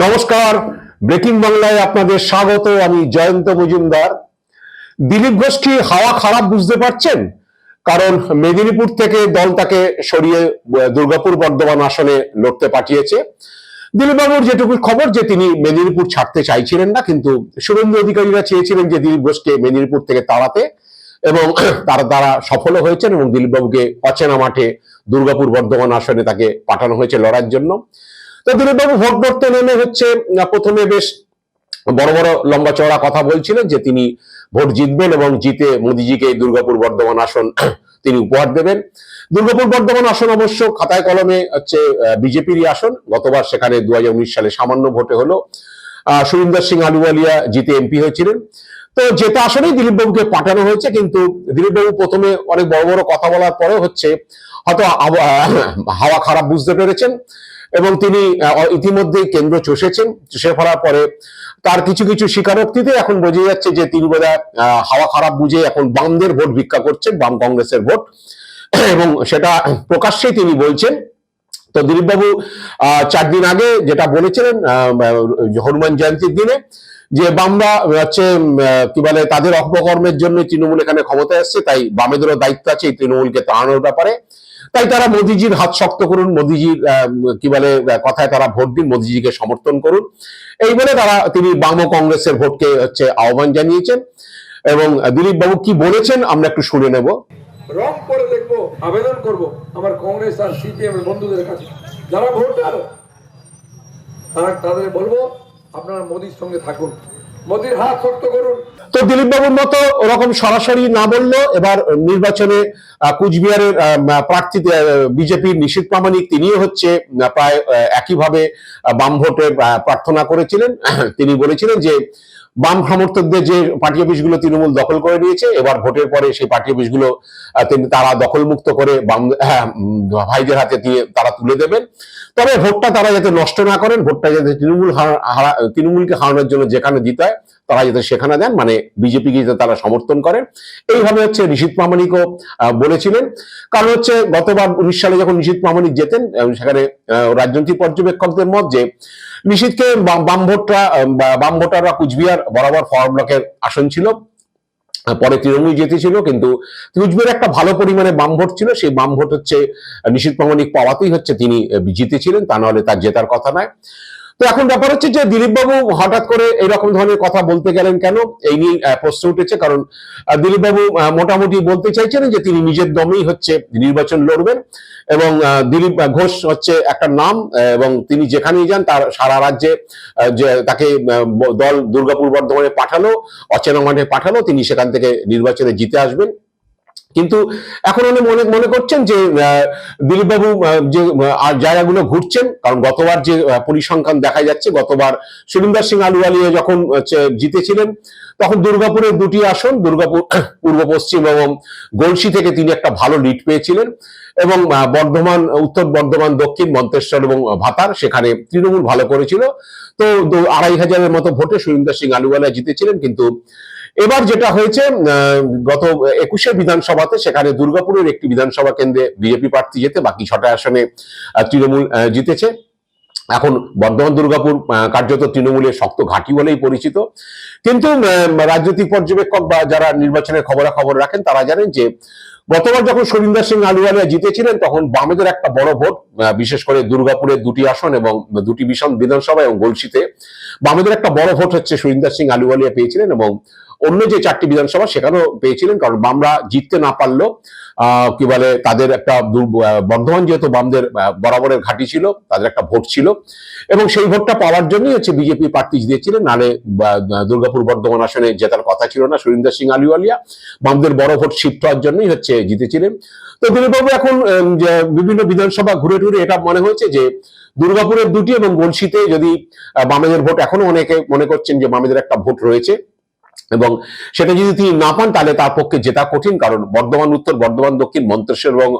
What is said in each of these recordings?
নমস্কার। ব্রেকিং বাংলায় আপনাদের স্বাগত, আমি জয়ন্ত মজুমদার। দিলীপ ঘোষ হাওয়া খারাপ বুঝতে পারছেন? কারণ মেদিনীপুর থেকে দল তাকে সরিয়ে দুর্গাপুর বর্ধমান আসনে লড়তে পাঠিয়েছে। দিলীপবাবুর যেটুকু খবর যে তিনি মেদিনীপুর ছাড়তে চাইছিলেন না, কিন্তু শুভেন্দু অধিকারীরা চেয়েছিলেন যে দিলীপ ঘোষকে মেদিনীপুর থেকে তাড়াতে এবং তারা তারা সফল হয়েছেন এবং দিলীপবাবুকে অচেনা মাঠে দুর্গাপুর বর্ধমান আসনে তাকে পাঠানো হয়েছে লড়ার জন্য। তো দিলীপবাবু ভোট করতে নেমে হচ্ছে প্রথমে বেশ বড় বড় লম্বা চওড়া কথা বলছিলেন যে তিনি ভোট জিতবেন এবং জিতে মোদিজিকে দুর্গাপুর বর্ধমান আসন তিনি উপহার দেবেন। দুর্গাপুর বর্ধমান আসন অবশ্য খাতায় কলমে হচ্ছে বিজেপিরই আসন। গতবার সেখানে দু হাজার উনিশ সালে সামান্য ভোটে হলো। সুরিন্দর সিং আলুওয়ালিয়া জিতে এমপি হয়েছিলেন। তো যেটা আসলেই দিলীপবাবুকে পাঠানো হয়েছে, কিন্তু দিলীপবাবু প্রথমে অনেক বড় বড় কথা বলার পরে হচ্ছে, হয়তো হাওয়া খারাপ বুঝতে পেরেছেন। এবং তিনি আহ, ইতিমধ্যে কেন্দ্র চষেছেন। চষে ফেলার পরে তার কিছু কিছু স্বীকারোক্তিতে এখন বোঝা যাচ্ছে যে তিনি আহ, হাওয়া খারাপ বুঝে এখন বামদের ভোট ভিক্ষা করছেন বাম কংগ্রেসের ভোট। এবং সেটা প্রকাশ্যেই তিনি বলছেন। তো দিলীপবাবু আহ, চার দিন আগে যেটা বলেছিলেন হনুমান জয়ন্তীর দিনে যে বামরা হচ্ছে কি বলে তাদের অপকর্মের জন্য তৃণমূল এখানে ক্ষমতায় আসছে তাই বামেদেরও দায়িত্ব আছে এই তৃণমূলকে তাড়ানোর ব্যাপারে। তাই তারা মোদিজির হাত শক্ত করুন মোদিজির কি বলে কথায় তারা ভোট দিন, মোদিজিকে সমর্থন করুন। এই বলে তারা, তিনি বাম কংগ্রেসের ভোটকে হচ্ছে আহ্বান জানিয়েছেন এবং দিলীপ বাবু কি বলেছেন আমরা একটু শুনে নেব। রং করে দেখব, আবেদন করব আমার কংগ্রেস আর সিপিএম বন্ধুদের কাছে। যারা ভোটার তারা তাদের বলব আপনারা মোদির সঙ্গে থাকুন। মোদির হাত শক্ত করুন। তো দিলীপ বাবুর মতো ওরকম সরাসরি না বলল, এবার নির্বাচনে কুচবিহারের প্রার্থী বিজেপির নিশীত প্রামাণিক তিনিও হচ্ছে প্রায় একইভাবে বাম ভোটে প্রার্থনা করেছিলেন। তিনি বলেছিলেন যে বাম সমর্থকদের যে পার্টি অফিসগুলো তৃণমূল দখল করে নিয়েছে এবার ভোটের পরে সেই পার্টি অফিসগুলো তারা দখলমুক্ত করে বাম হ্যাঁ, ভাইদের হাতে দিয়ে তারা তুলে দেবেন। তবে ভোটটা তারা যাতে নষ্ট না করেন ভোটটা যাতে তৃণমূল হারা- তৃণমূলকে হারানোর জন্য যেখানে দিতে হয় তারা যাতে সেখানে দেন মানে বিজেপিকে যাতে তারা সমর্থন করেন। এইভাবে হচ্ছে নিশীত প্রামাণিকও বলেছিলেন। কারণ হচ্ছে গতবার উনিশ সালে যখন নিশীত প্রামাণিক যেতেন সেখানে রাজনৈতিক পর্যবেক্ষকদের মত যে নিশীথকে বাম- বাম ভোটরা বা- বাম ভোটাররা কুচবিহার বরাবর ফরওয়ার্ড ব্লকের আসন ছিল। পরে তৃণমূল জিতেছিল, কিন্তু কুচবিহারে একটা ভালো পরিমাণে বাম ভোট ছিল। সেই বাম ভোট হচ্ছে নিশীথ প্রামাণিক পাওয়াতেই হচ্ছে তিনি জিতেছিলেন। তা নাহলে তার জেতার কথা নয়। তো এখন ব্যাপার হচ্ছে যে দিলীপ বাবু হঠাৎ করে এরকম ধরনের কথা বলতে গেলেন কেন? এই নিয়ে প্রশ্ন উঠেছে, কারণ দিলীপ বাবু মোটামুটি বলতে চাইছেন যে তিনি নিজের দমেই হচ্ছে নির্বাচন লড়বেন এবং দিলীপ ঘোষ হচ্ছে একটা নাম এবং তিনি যেখানেই যান তার সারা রাজ্যে যে তাকে দল দুর্গাপুর বর্ধমানে পাঠালো, অচেনা মাঠে পাঠালো, তিনি সেখান থেকে নির্বাচনে জিতে আসবেন। কিন্তু এখন উনি মনে মনে করছেন যে দিলীপবাবু যে জায়গাগুলো ঘুরছেন, কারণ গতবার যে পরিসংখ্যান দেখা যাচ্ছে, গতবার সুরিন্দর সিং আলুওয়ালিয়া যখন জিতেছিলেন, তখন দুর্গাপুরের দুটি আসন, দুর্গাপুর, পূর্ব, পশ্চিম এবং গলসি থেকে তিনি একটা ভালো লিড পেয়েছিলেন এবং বর্ধমান, উত্তর বর্ধমান, দক্ষিণ মন্তেশ্বর এবং ভাতার, সেখানে তৃণমূল ভালো করেছিল। তো আড়াই হাজারের মতো ভোটে সুরিন্দর সিং আলুওয়ালিয়া জিতেছিলেন, কিন্তু এবার যেটা হয়েছে গত একুশে বিধানসভাতে সেখানে দুর্গাপুরের একটি বিধানসভা কেন্দ্রে বিজেপি প্রার্থী যেতে বাকি ছটা আসনে তৃণমূল জিতেছে। এখন বর্ধমান দুর্গাপুর কার্যত তৃণমূলের শক্ত ঘাঁটি বলেই পরিচিত। কিন্তু রাজনৈতিক পর্যবেক্ষক বা যারা নির্বাচনের খবরাখবর রাখেন, তারা জানেন যে, গতবার যখন সরিন্দর সিং আলুওয়ালিয়া জিতেছিলেন, তখন বামেদের একটা বড় ভোট বিশেষ করে দুর্গাপুরের দুটি আসন এবং দুটি বিশন বিধানসভা এবং গলসিতে বামেদের একটা বড় ভোট হচ্ছে সুরিন্দর সিং আলুওয়ালিয়া পেয়েছিলেন এবং অন্য যে চারটি বিধানসভা সেখানেও পেয়েছিলেন, কারণ বামরা জিততে না পারলেও কি বলে, তাদের একটা বর্ধমান যেহেতু বামদের বরাবরের ঘাঁটি ছিল, তাদের একটা ভোট ছিল। এবং সেই ভোটটা পাওয়ার জন্যই হচ্ছে বিজেপি প্রার্থী জিতেছিলেন, নালে দুর্গাপুর বর্ধমান আসনে জেতার কথা ছিল না, সুরিন্দর সিং আলিওয়ালিয়া। বামদের বড় ভোট শিফট হওয়ার জন্যই হচ্ছে জিতেছিলেন। তো দিলীপবাবু, এখন বিভিন্ন বিধানসভা ঘুরে টুরে এটা মনে হয়েছে যে, দুর্গাপুরের দুটি এবং গলসিতে যদি বামেদের ভোট, এখনও অনেকে মনে করছেন যে বামেদের একটা ভোট রয়েছে। এবং সেটা যদি তিনি না পান, তাহলে তার পক্ষে জেতা কঠিন, কারণ বর্ধমান উত্তর, বর্ধমান দক্ষিণ, মন্তেশ্বর এবং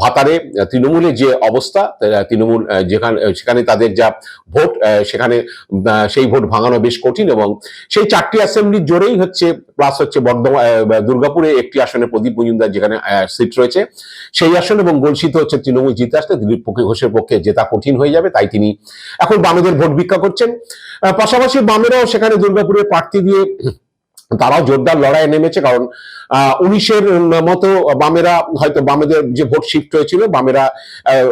ভাতারে তৃণমূলের যে অবস্থা তৃণমূল যেখানে, সেখানে তাদের যা ভোট সেখানে সেই ভোট ভাঙানো বেশ কঠিন এবং সেই চারটি অ্যাসেম্বলির জোরেই হচ্ছে প্লাস হচ্ছে বর্ধমান দুর্গাপুরে একটি আসনে প্রদীপ মজুমদার যেখানে সিট রয়েছে। সেই আসন এবং গলসিত হচ্ছে তৃণমূল জিতে আসলে দিলীপ ঘোষের পক্ষে জেতা কঠিন হয়ে যাবে, তাই তিনি এখন বামেদের ভোট ভিক্ষা করছেন। পাশাপাশি বামেরাও সেখানে দুর্গাপুরে প্রার্থী দিয়ে তারাও জোরদার লড়াইয়ে নেমেছে কারণ আহ, উনিশের মতো বামেরা হয়তো বামেদের যে ভোট শিফট হয়েছিল বামেরা আহ,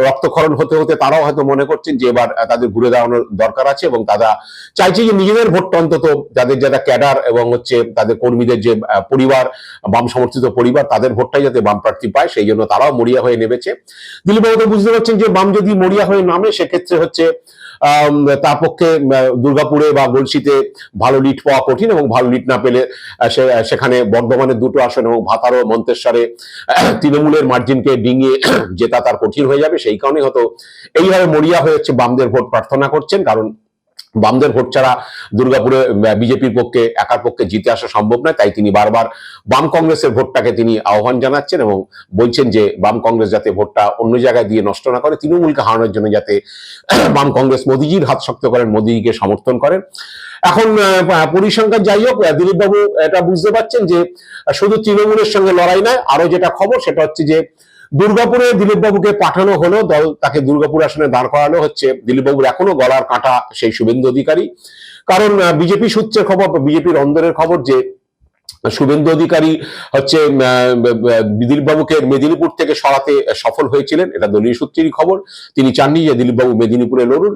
রক্তক্ষরণ হতে হতে তারাও হয়তো মনে করছেন যে এবার তাদের ঘুরে দাঁড়ানোর দরকার আছে এবং তারা চাইছে যে নিজেদের ভোটটা অন্তত যাদের যারা ক্যাডার এবং হচ্ছে তাদের কর্মীদের যে পরিবার বাম সমর্থিত পরিবার তাদের ভোটটাই যাতে বাম প্রার্থী পায় সেই জন্য তারাও মরিয়া হয়ে নেমেছে। দিলীপ বাবু তো বুঝতে পারছেন যে বাম যদি মরিয়া হয়ে নামে সেক্ষেত্রে হচ্ছে আম, তার পক্ষে দুর্গাপুরে বা গলসিতে ভালো লিট পাওয়া কঠিন এবং ভালো লিট না পেলে সেখানে বর্ধমানের দুটো আসন এবং ভাতার মন্তেশ্বরে তৃণমূলের মার্জিনকে ডিঙিয়ে জেতা তার কঠিন হয়ে যাবে। সেই কারণে হয়তো এইভাবে মরিয়া হয়ে হচ্ছে বামদের ভোট প্রার্থনা করছেন। কারণ বামদের ভোট ছাড়া দুর্গাপুরে বিজেপির পক্ষে, একার পক্ষে জিতে আসা সম্ভব নয়। তাই তিনি বারবার বাম কংগ্রেসের ভোটটাকে তিনি আহ্বান জানাচ্ছেন এবং বলছেন যে, বাম কংগ্রেস যাতে ভোটটা অন্য জায়গায় দিয়ে নষ্ট না করে, তৃণমূলকে হারানোর জন্য যাতে বাম কংগ্রেস মোদিজির হাত শক্ত করেন, মোদিজিকে সমর্থন করেন। এখন পরিসংখ্যান যাই হোক দিলীপবাবু এটা বুঝতে পারছেন যে, শুধু তৃণমূলের সঙ্গে লড়াই নয়, আরও যেটা খবর সেটা হচ্ছে যে দুর্গাপুরে দিলীপবাবুকে পাঠানো হলো, দল তাকে দুর্গাপুর আসনে দাঁড় করানো হচ্ছে। দিলীপ বাবুর এখনও গলার কাঁটা সেই শুভেন্দু অধিকারী। কারণ বিজেপি সূত্রের খবর, বিজেপির অন্দরের খবর যে শুভেন্দু অধিকারী হচ্ছে দিলীপ বাবুকে মেদিনীপুর থেকে সরাতে সফল হয়েছিলেন, এটা দলীয় সূত্রেরই খবর। তিনি চাননি যে দিলীপ বাবু মেদিনীপুরে লড়ুন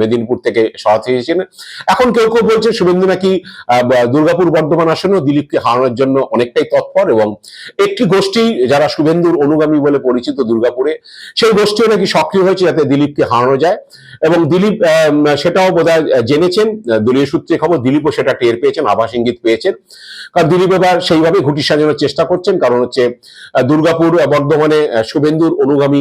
মেদিনীপুর থেকে সরাতে এসেছেন এখন কেউ কেউ বলছে শুভেন্দু নাকি দুর্গাপুর বর্ধমান আসনেও দিলীপকে হারানোর জন্য অনেকটাই তৎপর এবং একটি গোষ্ঠী যারা শুভেন্দুর অনুগামী বলে পরিচিত দুর্গাপুরে, সেই গোষ্ঠীও নাকি সক্রিয় হয়েছে যাতে দিলীপকে হারানো যায়। এবং দিলীপ সেটাও বোধহয় জেনেছেন, দলীয় সূত্রে খবর, দিলীপও সেটা টের পেয়েছেন, আভাস ইঙ্গিত পেয়েছেন। কারণ দিলীপ এবার সেইভাবে ঘুটি সাজানোর চেষ্টা করছেন। কারণ হচ্ছে দুর্গাপুর বর্ধমানে শুভেন্দুর অনুগামী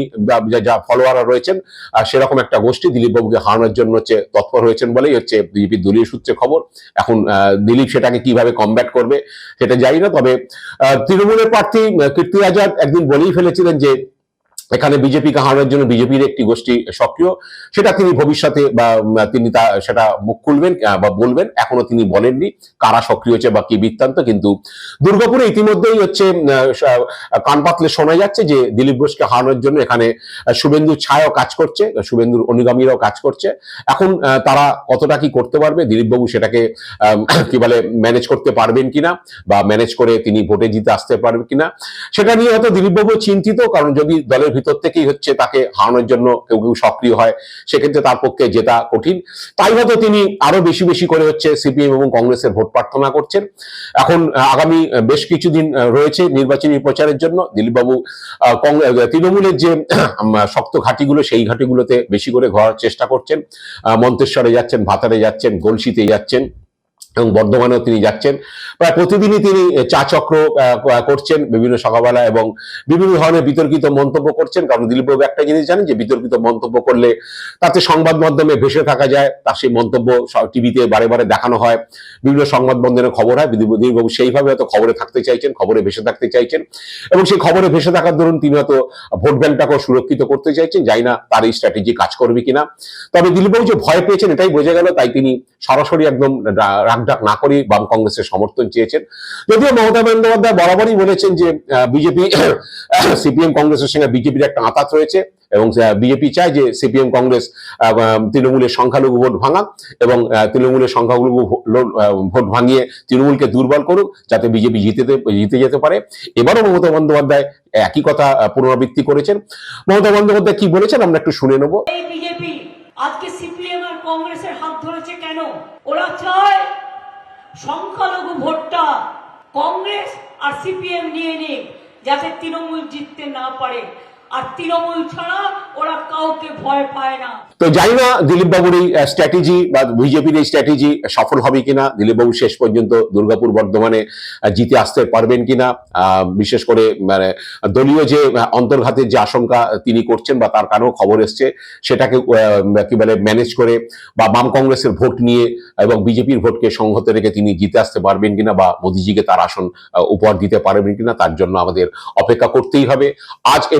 যা- ফলোয়াররা রয়েছেন সেরকম একটা গোষ্ঠী দিলীপ বাবুকে হারানোর জন্য হচ্ছে তৎপর হয়েছেন বলেই হচ্ছে বিজেপির দলীয় সূত্রে খবর। এখন দিলীপ সেটাকে কীভাবে কমব্যাট করবে সেটা জানি না, তবে তৃণমূলের প্রার্থী কীর্তি আজাদ একদিন বলেই ফেলেছিলেন যে এখানে বিজেপিকে হারানোর জন্য বিজেপির একটি গোষ্ঠী সক্রিয়। সেটা তিনি ভবিষ্যতে বা তিনি তা সেটা মুখ খুলবেন বা বলবেন। এখনও তিনি বলেননি কারা সক্রিয় হচ্ছে বা কি বৃত্তান্ত কিন্তু দুর্গাপুরে ইতিমধ্যেই হচ্ছে কান পাতলে শোনা যাচ্ছে যে দিলীপ ঘোষকে হারানোর জন্য এখানে আহ, শুভেন্দুর ছায়াও কাজ করছে শুভেন্দুর অনুগামীরাও কাজ করছে। এখন তারা কতটা কি করতে পারবে? দিলীপবাবু সেটাকে কি বলে ম্যানেজ করতে পারবেন কিনা? বা ম্যানেজ করে তিনি ভোটে জিতে আসতে পারবেন কিনা? সেটা নিয়ে হয়তো দিলীপবাবু চিন্তিত কারণ যদি দলের ভিতর থেকেই হচ্ছে তাকে হারানোর জন্য কেউ কেউ সক্রিয় হয়, সেক্ষেত্রে তার পক্ষে জেতা কঠিন। তাই হয়তো তিনি আরও বেশি বেশি করে হচ্ছে সিপিএম এবং কংগ্রেসের ভোট প্রার্থনা করছেন। এখন আগামী বেশ কিছুদিন রয়েছে নির্বাচনী প্রচারের জন্য। দিলীপবাবু তৃণমূলের যে শক্ত ঘাটিগুলো, সেই ঘাটিগুলোতে বেশি করে ঘোরার চেষ্টা করছেন। মন্তেশ্বরে যাচ্ছেন, ভাতারে যাচ্ছেন, গলসিতে যাচ্ছেন। এবং বর্ধমানেও তিনি যাচ্ছেন। প্রায় প্রতিদিনই তিনি চা চক্র করছেন বিভিন্ন সকালবেলা এবং বিভিন্ন ধরনের বিতর্কিত মন্তব্য করছেন। কারণ দিলীপবাবু একটা জিনিস জানেন যে, বিতর্কিত মন্তব্য করলে তাতে সংবাদ মাধ্যমে ভেসে থাকা যায়, তার সেই মন্তব্য টিভিতে বারে বারে দেখানো হয়, বিভিন্ন সংবাদ মাধ্যমে খবর হয়। দিলীপবাবু সেইভাবে হয়তো খবরে থাকতে চাইছেন, খবরে ভেসে থাকতে চাইছেন এবং সেই খবরে ভেসে থাকার দরুন তিনি হয়তো ভোট ব্যাংকটাকেও সুরক্ষিত করতে চাইছেন। জানি না তার এই স্ট্র্যাটেজি কাজ করবে কিনা। তবে দিলীপবাবু যে ভয় পেয়েছেন এটাই বোঝা গেল, তাই তিনি সরাসরি একদম রা- রাগঢাক না করে বাম কংগ্রেসের সমর্থন চেয়েছেন। যদিও মমতা বন্দ্যোপাধ্যায় বরাবরই বলেছেন যে বিজেপি, সিপিএম কংগ্রেসের সঙ্গে বিজেপির একটা আঁতাত রয়েছে এবং বিজেপি চায় যে সিপিএম কংগ্রেস তৃণমূলের সংখ্যালঘু ভোট ভাঙা এবং তৃণমূলের সংখ্যালঘু ভোট ভাঙিয়ে তৃণমূলকে দুর্বল করুক যাতে বিজেপি জিতে জিতে যেতে পারে। এবারও মমতা বন্দ্যোপাধ্যায় একই কথা পুনরাবৃত্তি করেছেন। মমতা বন্দ্যোপাধ্যায় কি বলেছেন আমরা একটু শুনে নেব। বিজেপি আজকে সিপিএম আর কংগ্রেসের হাত ধরেছে কেন? ওরা চায় সংখ্যালঘু ভোটটা কংগ্রেস আর সিপিএম নিয়ে নিক যাতে তৃণমূল জিততে না পারে। তো জানি না দিলীপ বাবুর এই স্ট্র্যাটেজি বা বিজেপির এই স্ট্র্যাটেজি সফল হবে কিনা দিলীপ বাবু শেষ পর্যন্ত দুর্গাপুর বর্ধমানে জিতে আসতে পারবেন কিনা বিশেষ করে মানে দলীয় যে অন্তর্ঘাতের যে আশঙ্কা তিনি করছেন বা তার কারণেও খবর এসছে, সেটাকে কি বলে ম্যানেজ করে বা বাম কংগ্রেসের ভোট নিয়ে এবং বিজেপির ভোটকে সংহত রেখে তিনি জিতে আসতে পারবেন কিনা বা মোদিজিকে তার আসন উপহার দিতে পারবেন কিনা, তার জন্য আমাদের অপেক্ষা করতেই হবে। আজ এ